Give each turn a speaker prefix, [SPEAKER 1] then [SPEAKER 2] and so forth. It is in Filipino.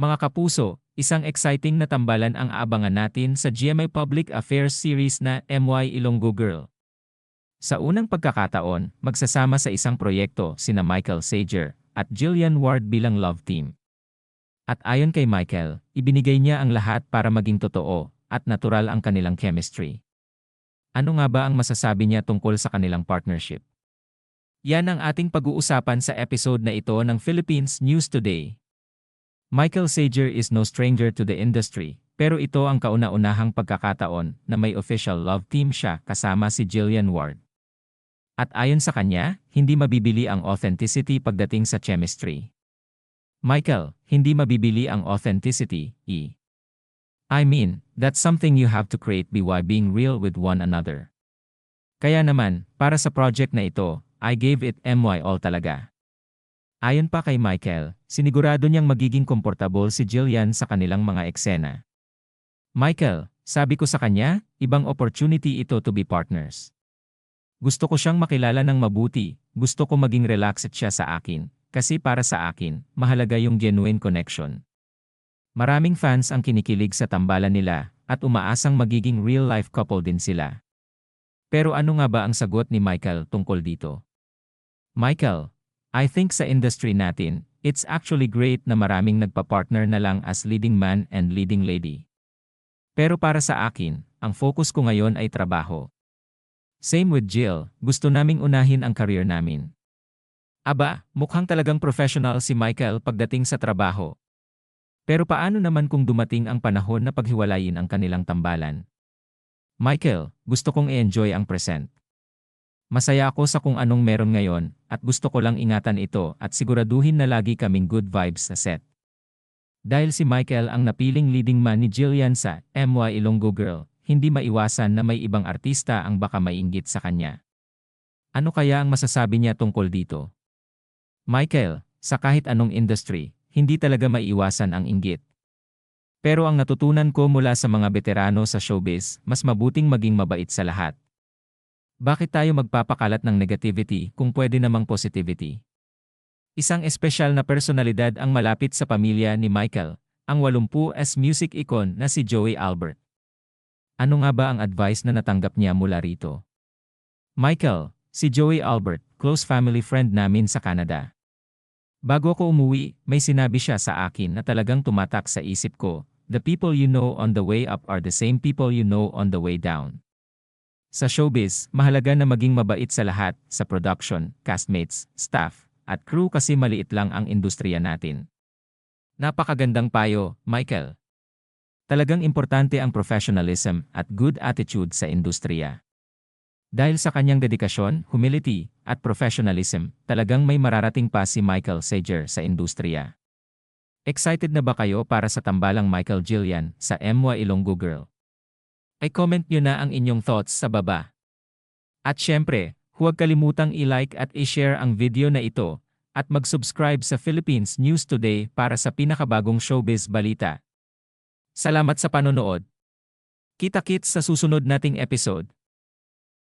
[SPEAKER 1] Mga kapuso, isang exciting na tambalan ang aabangan natin sa GMA Public Affairs series na MY Ilonggo Girl. Sa unang pagkakataon, magsasama sa isang proyekto sina Michael Sager at Jillian Ward bilang love team. At ayon kay Michael, ibinigay niya ang lahat para maging totoo at natural ang kanilang chemistry. Ano nga ba ang masasabi niya tungkol sa kanilang partnership? Yan ang ating pag-uusapan sa episode na ito ng Philippines News Today. Michael Sager is no stranger to the industry, pero ito ang kauna-unahang pagkakataon na may official love team siya kasama si Jillian Ward. At ayon sa kanya, hindi mabibili ang authenticity pagdating sa chemistry. Michael, hindi mabibili ang authenticity, e. I mean, that's something you have to create by being real with one another. Kaya naman, para sa project na ito, I gave it MY all talaga. Ayon pa kay Michael, sinigurado niyang magiging komportable si Jillian sa kanilang mga eksena. Michael, sabi ko sa kanya, ibang opportunity ito to be partners. Gusto ko siyang makilala ng mabuti, gusto ko maging relaxed siya sa akin, kasi para sa akin, mahalaga yung genuine connection. Maraming fans ang kinikilig sa tambalan nila, at umaasang magiging real-life couple din sila. Pero ano nga ba ang sagot ni Michael tungkol dito? Michael, I think sa industry natin, it's actually great na maraming nagpa-partner na lang as leading man and leading lady. Pero para sa akin, ang focus ko ngayon ay trabaho. Same with Jill, gusto naming unahin ang career namin. Aba, mukhang talagang professional si Michael pagdating sa trabaho. Pero paano naman kung dumating ang panahon na paghiwalayin ang kanilang tambalan? Michael, gusto kong i-enjoy ang present. Masaya ako sa kung anong meron ngayon, at gusto ko lang ingatan ito at siguraduhin na lagi kaming good vibes sa set. Dahil si Michael ang napiling leading man ni Jillian sa MY Ilonggo Girl, hindi maiwasan na may ibang artista ang baka mainggit sa kanya. Ano kaya ang masasabi niya tungkol dito? Michael, sa kahit anong industry, hindi talaga maiwasan ang inggit. Pero ang natutunan ko mula sa mga veterano sa showbiz, mas mabuting maging mabait sa lahat. Bakit tayo magpapakalat ng negativity kung pwede namang positivity? Isang espesyal na personalidad ang malapit sa pamilya ni Michael, ang 80s music icon na si Joey Albert. Ano nga ba ang advice na natanggap niya mula rito? Michael, si Joey Albert, close family friend namin sa Canada. Bago ako umuwi, may sinabi siya sa akin na talagang tumatak sa isip ko, the people you know on the way up are the same people you know on the way down. Sa showbiz, mahalaga na maging mabait sa lahat, sa production, castmates, staff, at crew kasi maliit lang ang industriya natin. Napakagandang payo, Michael. Talagang importante ang professionalism at good attitude sa industriya. Dahil sa kanyang dedikasyon, humility, at professionalism, talagang may mararating pa si Michael Sager sa industriya. Excited na ba kayo para sa tambalang Michael Jillian sa MY Ilonggo Girl? Ay comment nyo na ang inyong thoughts sa baba. At syempre, huwag kalimutang i-like at i-share ang video na ito, at mag-subscribe sa Philippines News Today para sa pinakabagong showbiz balita. Salamat sa panonood. Kita-kits sa susunod nating episode.